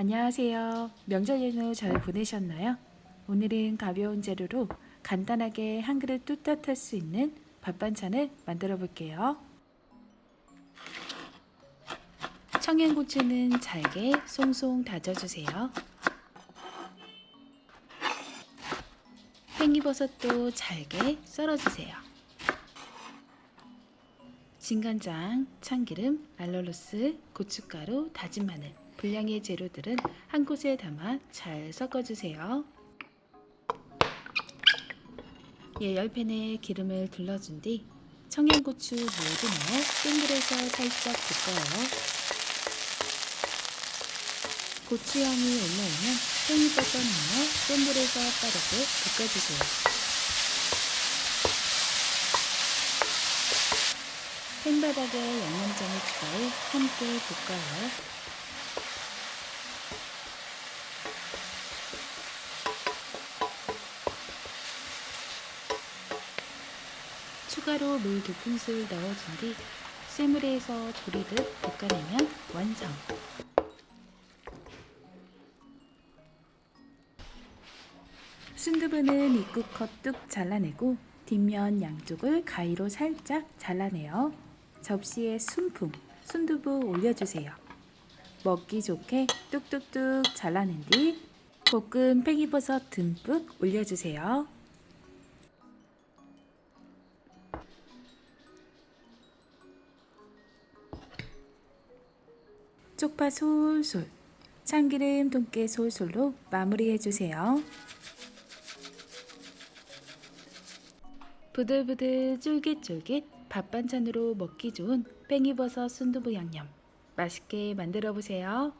안녕하세요. 명절 연휴 잘 보내셨나요? 오늘은 가벼운 재료로 간단하게 한 그릇 뚝딱 할수 있는 밥 반찬을 만들어 볼게요. 청양고추는 잘게 송송 다져주세요. 팽이버섯도 잘게 썰어주세요. 진간장, 참기름, 알룰로스, 고춧가루, 다진 마늘, 분량의 재료들은 한 곳에 담아 잘 섞어주세요. 예열팬에 기름을 둘러준 뒤 청양고추 모두 넣어 센 불에서 살짝 볶아요. 고추향이 올라오면 팽이버섯 넣어 센 불에서 빠르게 볶아주세요. 팬바닥에 양념장을 추가해 함께 볶아요. 추가로 물 두 큰술 넣어준 뒤 센물에서 조리듯 볶아내면 완성. 순두부는 입구컷 뚝 잘라내고 뒷면 양쪽을 가위로 살짝 잘라내요. 접시에 순풍, 순두부 올려주세요. 먹기 좋게 뚝뚝뚝 잘라낸 뒤 볶은 팽이버섯 듬뿍 올려주세요. 쪽파 솔솔, 참기름 통깨 솔솔로 마무리해주세요. 부들부들 쫄깃쫄깃 밥 반찬으로 먹기 좋은 팽이버섯 순두부 양념 맛있게 만들어 보세요.